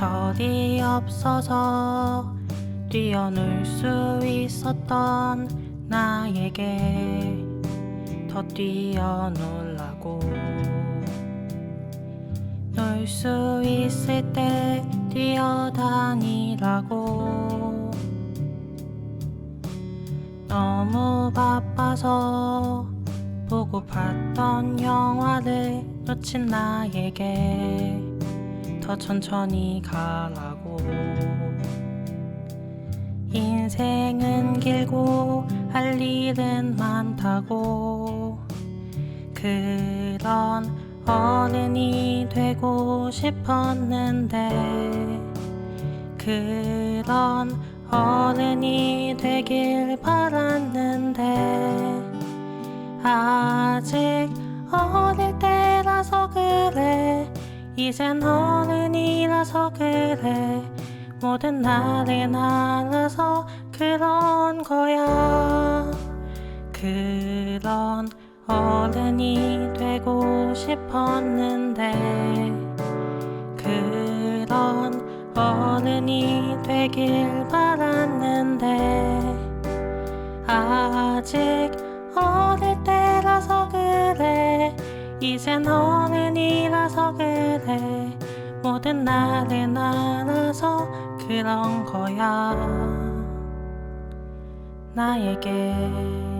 철이 없어서 뛰어놀 수 있었던 나에게 더 뛰어놀라고. 놀 수 있을 때 뛰어다니라고. 너무 바빠서 보고 봤던 영화를 놓친 나에게 더 천천히 가라고. 인생은 길고 할 일은 많다고. 그런 어른이 되고 싶었는데 그런 어른이 되길 바랐는데 아직 어릴 때라서 그래 이젠 어른이라서 그래. 모든 날을 알아서 그런 거야. 그런 어른이 되고 싶었는데. 그런 어른이 되길 바랐는데. 아직 어릴 때라서 그래. 이젠 어른이라서 그래 모든 날을 알아서 그런 거야. 나에게